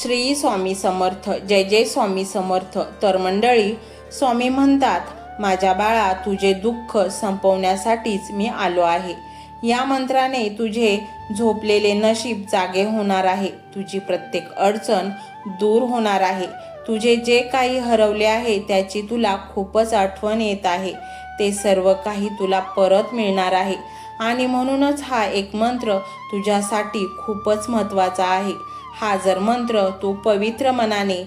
श्री स्वामी समर्थ जय जय स्वामी समर्थ. तर मंडळी स्वामी म्हणतात माझ्या बाळा तुझे दुःख संपवण्यासाठीच मी आलो आहे. या मंत्राने तुझे झोपलेले नशीब जागे होणार आहे. तुझी प्रत्येक अडचण दूर होणार आहे. तुझे जे काही हरवले आहे त्याची तुला खूपच आठवण येत आहे. ते सर्व काही तुला परत मिळणार आहे. आणि म्हणूनच हा एक मंत्र तुझ्यासाठी खूपच महत्त्वाचा आहे. हा जर मंत्र तू पवित्र मनाने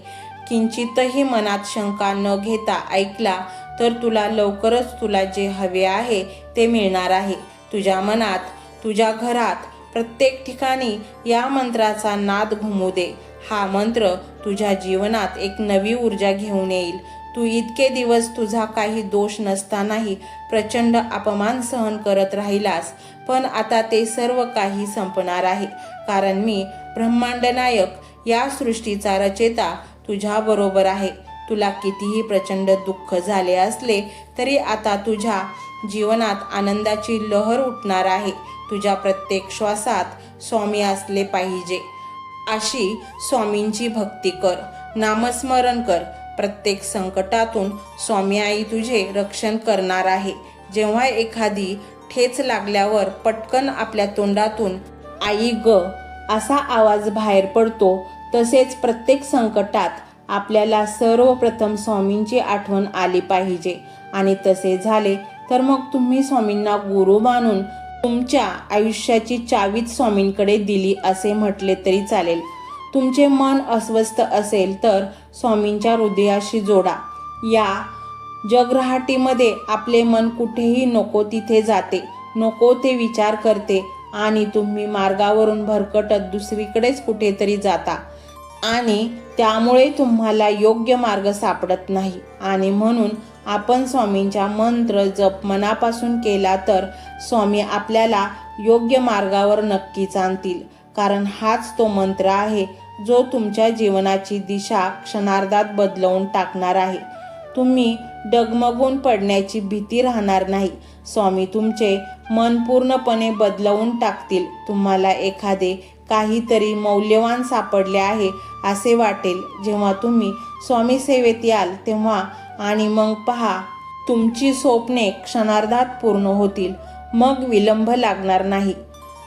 किंचितही मनात शंका न घेता ऐकला तर तुला लवकरच तुला जे हवे आहे ते मिळणार आहे. तुझ्या मनात तुझ्या घरात प्रत्येक ठिकाणी या मंत्राचा नाद घुमू दे. हा मंत्र तुझ्या जीवनात एक नवी ऊर्जा घेऊन येईल. तू इतके दिवस तुझा काही दोष नसतानाही प्रचंड अपमान सहन करत राहिलास पण आता ते सर्व काही संपणार आहे. कारण मी ब्रह्मांड नायक या सृष्टीचा रचेता तुझ्याबरोबर आहे. तुला कितीही प्रचंड दुःख झाले असले तरी आता तुझ्या जीवनात आनंदाची लहर उठणार आहे. तुझ्या प्रत्येक श्वासात स्वामी असले पाहिजे. अशी स्वामींची भक्ती कर. नामस्मरण कर. प्रत्येक संकटातून स्वामी आई तुझे रक्षण करणार आहे. जेव्हा एखादी ठेच लागल्यावर पटकन आपल्या तोंडातून आई ग असा आवाज बाहेर पडतो. तसेच प्रत्येक संकटात आपल्याला सर्वप्रथम स्वामींची आठवण आली पाहिजे. आणि तसे झाले तर मग तुम्ही स्वामींना गुरु मानून तुमच्या आयुष्याची चावीच स्वामींकडे दिली असे म्हटले तरी चालेल. तुमचे मन अस्वस्थ असेल तर स्वामींच्या हृदयाशी जोडा. या जगरहाटीमध्ये आपले मन कुठेही नको तिथे जाते. नको ते विचार करते आणि तुम्ही मार्गावरून भरकटत दुसरीकडेच कुठेतरी जाता. आणि त्यामुळे तुम्हाला योग्य मार्ग सापडत नाही. आणि म्हणून आपण स्वामींच्या मंत्र जप मनापासून केला तर स्वामी आपल्याला योग्य मार्गावर नक्कीच आणतील कारण हाच तो मंत्र आहे जो तुमच्या जीवनाची दिशा क्षणार्धात बदलवून टाकणार आहे. तुम्ही डगमगून पडण्याची भीती राहणार नाही. स्वामी तुमचे मन पूर्णपणे बदलवून टाकतील. तुम्हाला एखादे काहीतरी मौल्यवान सापडले आहे असे वाटेल. जेव्हा तुम्ही स्वामी सेवेत याल तेव्हा आणि मग पहा तुमची स्वप्ने क्षणार्धात पूर्ण होतील. मग विलंब लागणार नाही.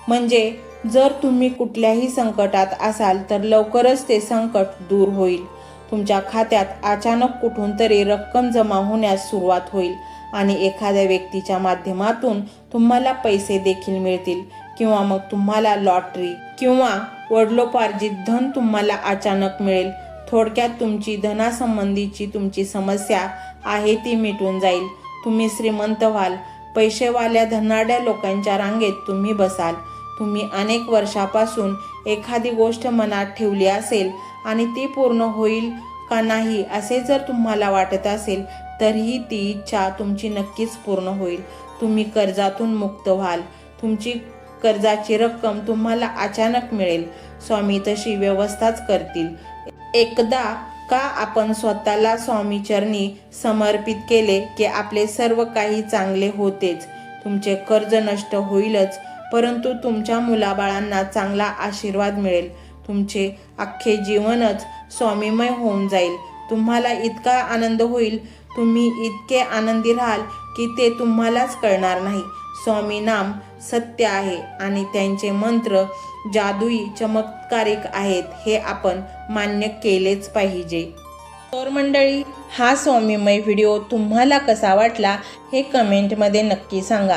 म्हणजे जर तुम्ही कुठल्याही संकटात असाल तर लवकरच ते संकट दूर होईल. तुमच्या खात्यात अचानक कुठून तरी रक्कम जमा होण्यास सुरुवात होईल आणि एखाद्या व्यक्तीच्या माध्यमातून तुम्हाला पैसे देखील मिळतील किंवा मग तुम्हाला लॉटरी किंवा वडलोपार्जित धन तुम्हाला अचानक मिळेल. थोडक्यात तुमची धनासंबंधीची तुमची समस्या आहे ती मिटून जाईल. तुम्ही श्रीमंत व्हाल. पैसेवाल्या धनाड्या लोकांच्या रांगेत तुम्ही बसाल. तुम्ही अनेक वर्षापासून एखादी गोष्ट मनात ठेवली असेल आणि ती पूर्ण होईल का नाही असे जर तुम्हाला वाटत असेल तरीही ती इच्छा तुमची नक्कीच पूर्ण होईल. तुम्ही कर्जातून मुक्त व्हाल. तुमची कर्जाची रक्कम तुम्हाला अचानक मिळेल. स्वामी तशी व्यवस्थाच करतील. एकदा का आपण स्वतःला स्वामी चरणी समर्पित केले की आपले सर्व काही चांगले होतेच. तुमचे कर्ज नष्ट होईलच परंतु तुमच्या मुलाबाळांना चांगला आशीर्वाद मिळेल. तुमचे अख्खे जीवनच स्वामीमय होऊन जाईल. तुम्हाला इतका आनंद होईल. तुम्ही इतके आनंदी राहाल की ते तुम्हालाच कळणार नाही. स्वामी नाम सत्य आहे आणि त्यांचे मंत्र जादुई चमत्कारिक आहेत हे आपण मान्य केलेच पाहिजे. तर मंडळी हा स्वामीमय व्हिडिओ तुम्हाला कसा वाटला हे कमेंटमध्ये नक्की सांगा.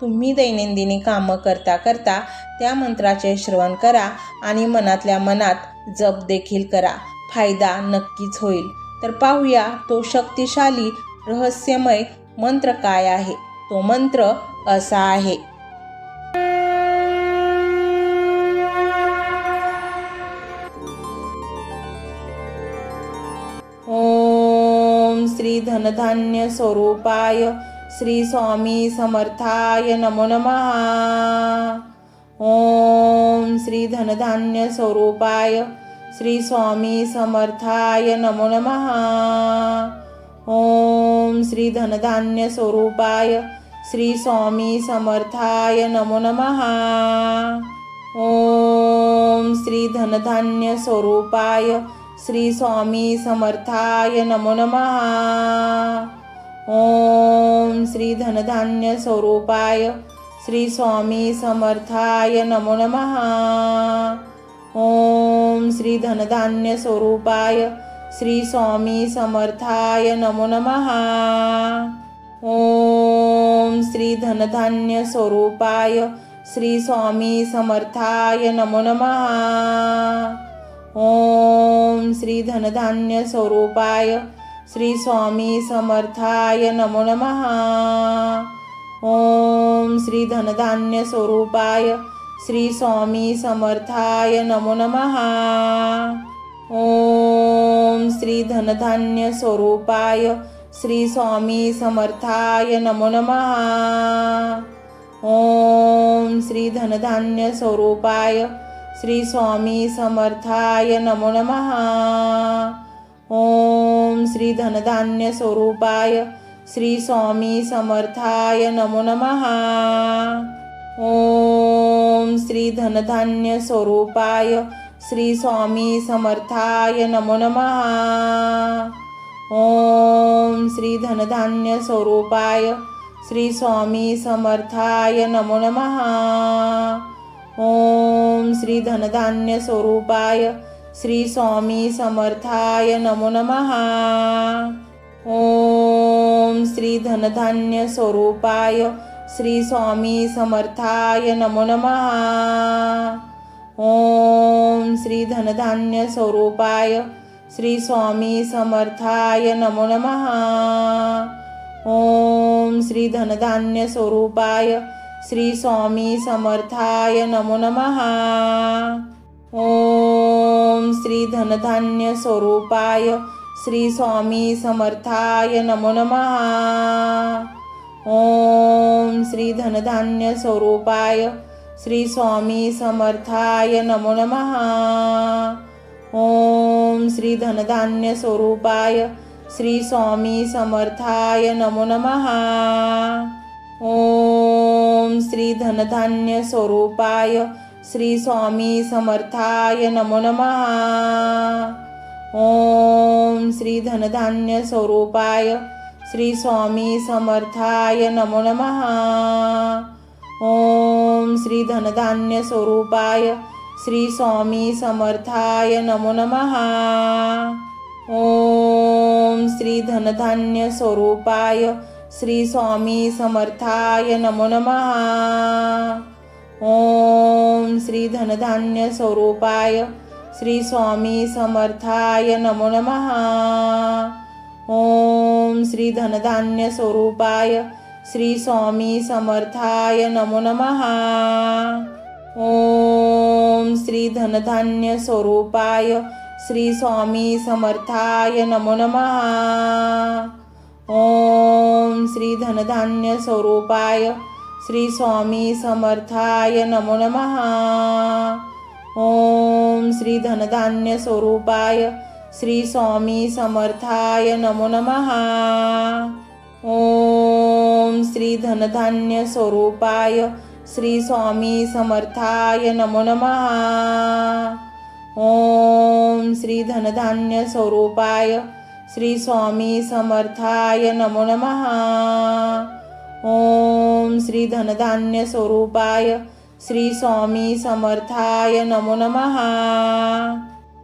तुम्ही दैनंदिनी कामं करता करता त्या मंत्राचे श्रवण करा आणि मनातल्या मनात जप देखील करा. फायदा नक्कीच होईल. तर पाहूया तो शक्तिशाली रहस्यमय मंत्र काय आहे? तो मंत्र असा आहे. ओम श्री धनधान्य स्वरूपाय श्री स्वामी समर्थाय नमो नमः. ओम श्री धनधान्य स्वरूपाय श्री स्वामी समर्थाय नमो नमः. ओम श्री धनधान्य स्वरूपाय श्री स्वामी समर्थाय नमो नमः. ओम श्री धनधान्य स्वरूपाय श्री स्वामी समर्थाय नमो नमः. ओम श्री धनधान्य स्वरूपाय श्री स्वामी समर्थाय नमो नमः। ओम श्री धनधान्य स्वरूपाय श्री स्वामी समर्थाय नमो नमः। ओम श्री धनधान्य स्वरूपाय श्री स्वामी समर्थाय नमो नमः। ओम श्री धनधान्य स्वरूपाय श्री स्वामी समर्थाय नमो नमः। ओम श्री धनधान्य स्वरूपाय श्री स्वामी समर्थाय नमो नमः। ओम श्री धनधान्य स्वरूपाय श्री स्वामी समर्थाय नमो नमः। ओम श्री धनधान्य स्वरूपाय श्री स्वामी समर्थाय नमो नमः। ओम श्री धनधान्य स्वरूपाय श्री स्वामी समर्थाय नमो नमहा ओम श्री धनधान्य स्वरूपाय श्री स्वामी समर्थाय नमो नमहा ओम श्री धनधान्य स्वरूपाय श्री स्वामी समर्थाय नमो नमहा ओम श्री धनधान्य स्वरूपाय श्री स्वामी समर्थाय नमो नमहा ओम श्री धनधान्य स्वरूपाय श्री स्वामी समर्थाय नमो नमहा ओम श्री धनधान्य स्वरूपाय श्री स्वामी समर्थाय नमो नमहा ओम श्री धनधान्य स्वरूपाय श्री स्वामी समर्थाय नमो नमहा ओम श्री धनधान्य स्वरूपाय श्री स्वामी समर्थाय नमो नमः। ओम श्री धनधान्य स्वरूपाय श्री स्वामी समर्थाय नमो नमः। ओम श्री धनधान्य स्वरूपाय श्री स्वामी समर्थाय नमो नमः। ओम श्री धनधान्य स्वरूपाय श्री स्वामी समर्थाय नमो नमः. ओम श्री धनधान्य स्वरूपाय श्री स्वामी समर्थाय नमो नमः. ओम श्री धनधान्य स्वरूपाय श्री स्वामी समर्थाय नमो नमः. ओम श्री धनधान्य स्वरूपाय श्री स्वामी समर्थाय नमो नमः. ओम श्री धनधान्य स्वरूपाय श्री स्वामी समर्थाय नमो नमः। ओम श्री धनधान्य स्वरूपाय श्री स्वामी समर्थाय नमो नमः। ओम श्री धनधान्य स्वरूपाय श्री स्वामी समर्थाय नमो नमः। ओम श्री धनधान्य स्वरूपाय श्री स्वामी समर्थाय नमो नमहा ओम श्री धनधान्य स्वरूपाय श्री स्वामी समर्थाय नमो नमहा ओम श्री धनधान्य स्वरूपाय श्री स्वामी समर्थाय नमो नमहा ओम श्री धनधान्य स्वरूपाय श्री स्वामी समर्थाय नमो नमहा ओम श्री धनधान्य स्वरूपाय श्री स्वामी समर्थाय नमो नमः।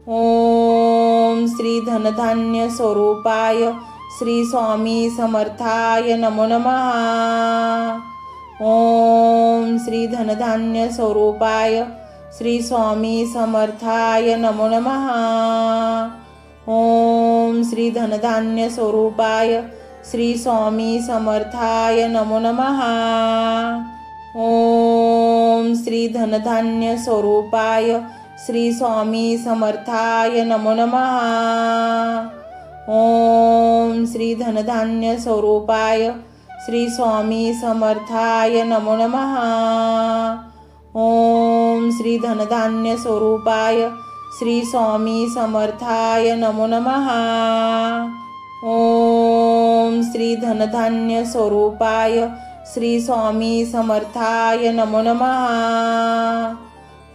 ओम श्री धनधान्य स्वरूपाय श्री स्वामी समर्थाय नमो नमः। ओम श्री धनधान्य स्वरूपाय श्री स्वामी समर्थाय नमो नमः। ओम श्री धनधान्य स्वरूपाय श्री स्वामी समर्थाय नमो नमहा ओम श्री धनधान्य स्वरूपाय श्री स्वामी समर्थाय नमो नमहा ओम श्री धनधान्य स्वरूपाय श्री स्वामी समर्थाय नमो नमहा ओम श्री धनधान्य स्वरूपाय श्री स्वामी समर्थाय नमो नमहा ओम श्री धनधान्य स्वरूपाय श्री स्वामी समर्थाय नमो। नमहा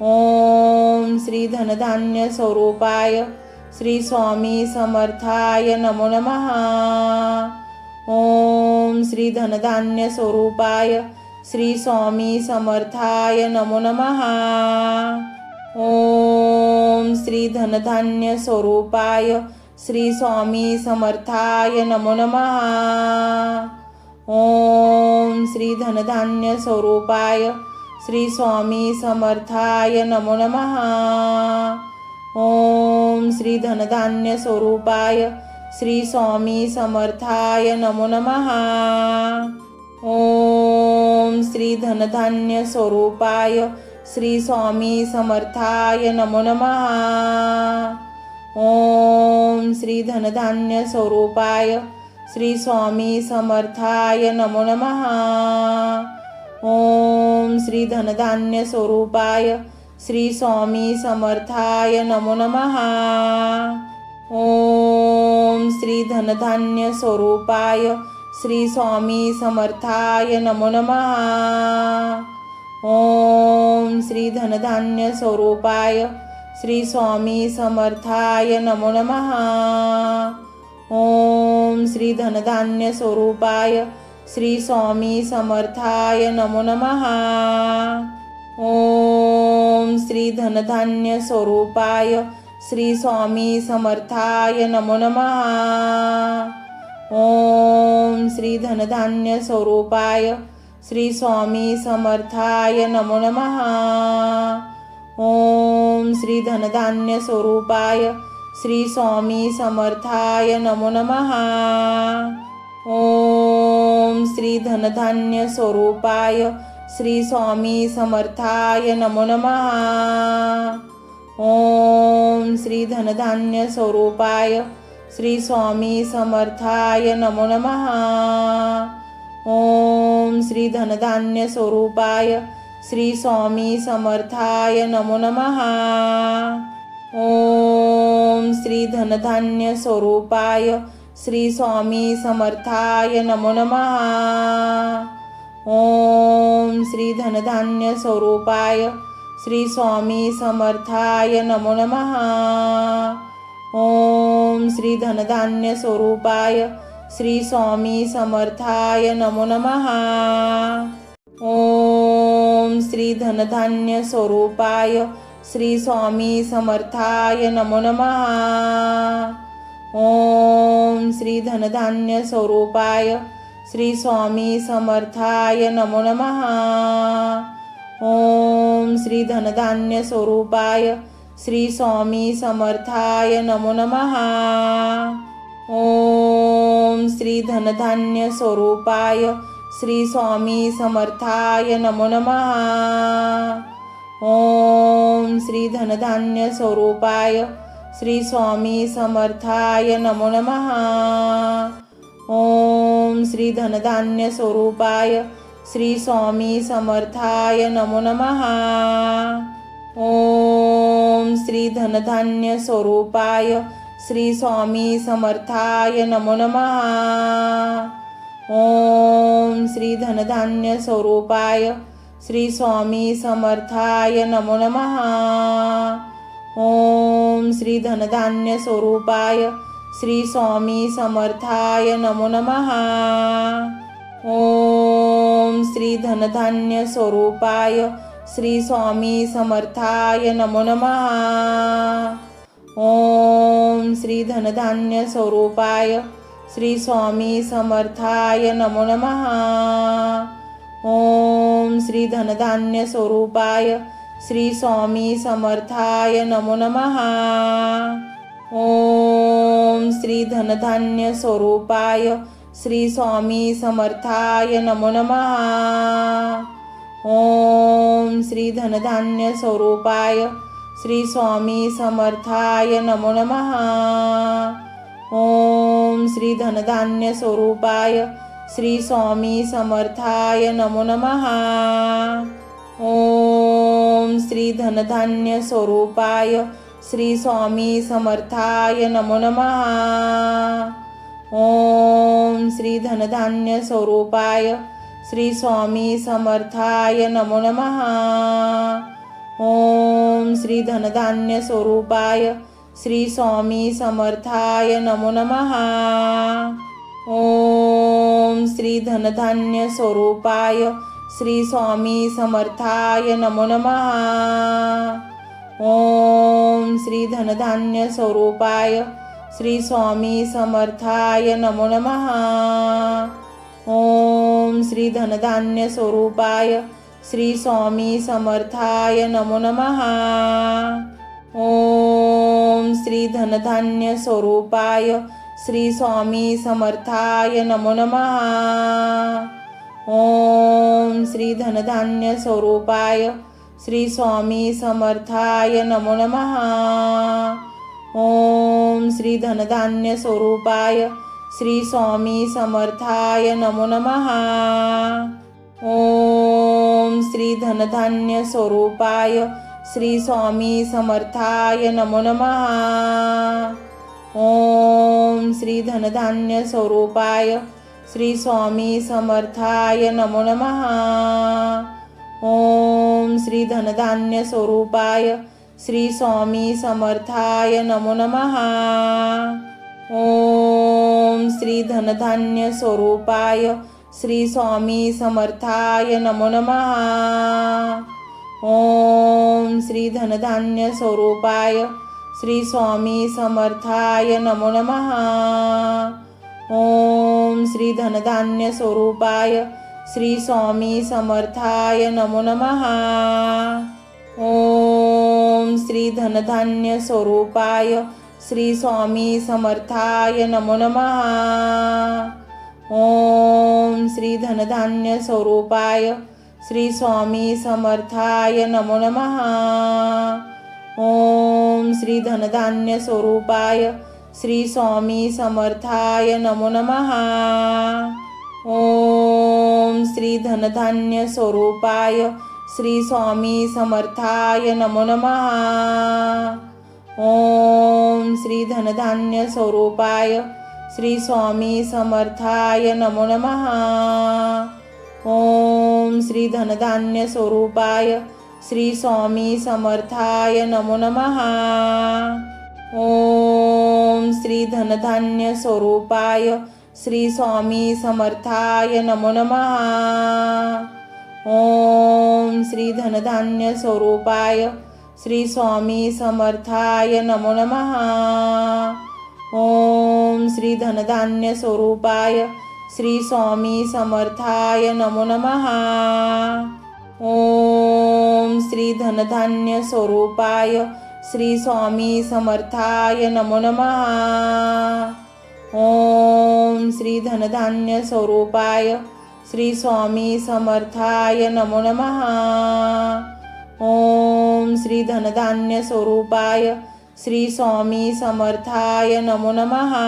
ओम श्री धनधान्य स्वरूपाय श्री स्वामी समर्थाय नमो नमहा ओम श्री धनधान्य स्वरूपाय श्री स्वामी समर्थाय नमो। नमहा ओम श्री धनधान्य स्वरूपाय श्री स्वामी समर्थाय नमो नमः. ओम श्री धनधान्य स्वरूपाय श्री स्वामी समर्थाय नमो नमः. ओम श्री धनधान्य स्वरूपाय श्री स्वामी समर्थाय नमो नमः. ओम श्री धनधान्य स्वरूपाय श्री स्वामी समर्थाय नमो नमः. ओम श्री धनधान्य स्वरूपाय श्री स्वामी समर्थाय नमो नमः। ओम श्री धनधान्य स्वरूपाय श्री स्वामी समर्थाय नमो नमः। ओम श्री धनधान्य स्वरूपाय श्री स्वामी समर्थाय नमो नमः। ओम श्री धनधान्य स्वरूपाय श्री स्वामी समर्थाय नमो नमः। ओम श्री धनधान्य स्वरूपाय श्री स्वामी समर्थाय नमो नमः। ओम श्री धनधान्य स्वरूपाय श्री स्वामी समर्थाय नमो नमः। ओम श्री धनधान्य स्वरूपाय श्री स्वामी समर्थाय नमो नमः। ओम श्री धनधान्य स्वरूपाय श्री स्वामी समर्थाय नमो नमः। ओम श्री धनधान्य स्वरूपाय श्री स्वामी समर्थाय नमो नमः। ओम श्री धनधान्य स्वरूपाय श्री स्वामी समर्थाय नमो नमः। ओम श्री धनधान्य स्वरूपाय श्री स्वामी समर्थाय नमो नमहा ओम श्री धनधान्य स्वरूपाय श्री स्वामी समर्थाय नमो नमहा ओम श्री धनधान्य स्वरूपाय श्री स्वामी समर्थाय नमो नमहा ओम श्री धनधान्य स्वरूपाय श्री स्वामी समर्थाय नमो नमहा ओम श्री धनधान्य स्वरूपाय श्री स्वामी समर्थाय नमो नमः। ओम श्री धनधान्य स्वरूपाय श्री स्वामी समर्थाय नमो नमः। ओम श्री धनधान्य स्वरूपाय श्री स्वामी समर्थाय नमो नमः। ओम श्री धनधान्य स्वरूपाय श्री स्वामी समर्थाय नमो नमः. ओम श्री धनधान्य स्वरूपाय श्री स्वामी समर्थाय नमो नमः. ओम श्री धनधान्य स्वरूपाय श्री स्वामी समर्थाय नमो नमः. ओम श्री धनधान्य स्वरूपाय श्री स्वामी समर्थाय नमो नमः. ओम श्री धनधान्य स्वरूपाय श्री स्वामी समर्थाय नमो नमः। ओम श्री धनधान्य स्वरूपाय श्री स्वामी समर्थाय नमो नमः। ओम श्री धनधान्य स्वरूपाय श्री स्वामी समर्थाय नमो नमः। ओम श्री धनधान्य स्वरूपाय श्री स्वामी समर्थाय नमो नमः. ॐ श्री धनधान्य स्वरूपाय श्री स्वामी समर्थाय नमो नमः. ॐ श्री धनधान्य स्वरूपाय श्री स्वामी समर्थाय नमो नमः. ॐ श्री धनधान्य स्वरूपाय श्री स्वामी समर्थाय नमो नमः. ॐ श्री धनधान्य स्वरूपाय श्री स्वामी समर्थाय नमो नमहा ॐ श्री धनधान्य स्वरूपाय श्री स्वामी समर्थाय नमो नमहा ॐ श्री धनधान्य स्वरूपाय श्री स्वामी समर्थाय नमो नमहा ओम श्री धनधान्य स्वरूपाय श्री स्वामी समर्थाय नमो नमहा ॐ श्री धनधान्य स्वरूपाय श्री स्वामी समर्थाय नमो नमहा ॐ श्री धनधान्य स्वरूपाय श्री स्वामी समर्थाय नमो नमहा ॐ श्री धनधान्य स्वरूपाय श्री स्वामी समर्थाय नमो नमहा ॐ श्री धनधान्य स्वरूपाय श्री स्वामी समर्थाय नमो नमः। ॐ श्री धनधान्य स्वरूपाय श्री स्वामी समर्थाय नमो नमः। ॐ श्री धनधान्य स्वरूपाय श्री स्वामी समर्थाय नमो नमः। ॐ श्री धनधान्य स्वरूपाय श्री स्वामी समर्थाय नमो नमः. ॐ श्री धनधान्य स्वरूपाय श्री स्वामी समर्थाय नमो नमः. ॐ श्री धनधान्य स्वरूपाय श्री स्वामी समर्थाय नमो नमः. ॐ श्री धनधान्य स्वरूपाय श्री स्वामी समर्थाय नमो नमः. ॐ श्री धनधान्य स्वरूपाय श्री स्वामी समर्थाय नमो नमः। ॐ श्री धनधान्य स्वरूपाय श्री स्वामी समर्थाय नमो नमः। ॐ श्री धनधान्य स्वरूपाय श्री स्वामी समर्थाय नमो नमः। ॐ श्री धनधान्य स्वरूपाय श्री स्वामी समर्थाय नमो नमः। ॐ श्री धनधान्य स्वरूपाय श्री स्वामी समर्थाय नमो नमः। ॐ श्री धनधान्य स्वरूपाय श्री स्वामी समर्थाय नमो नमः। ॐ श्री धनधान्य स्वरूपाय श्री स्वामी समर्थाय नमो नमः। ॐ श्री धनधान्य स्वरूपाय श्री स्वामी समर्थाय नमो नमः। ॐ श्री धनधान्य स्वरूपाय श्री स्वामी समर्थाय नमो नमः। ॐ श्री धनधान्य स्वरूपाय श्री स्वामी समर्थाय नमो नमः। ओम श्री धनधान्य स्वरूपाय श्री स्वामी समर्थाय नमो नमहा ॐ श्री धनधान्य स्वरूपाय श्री स्वामी समर्थाय नमो नमहा ॐ श्री धनधान्य स्वरूपाय श्री स्वामी समर्थाय नमो नमहा ॐ श्री धनधान्य स्वरूपाय श्री स्वामी समर्थाय नमो नमहा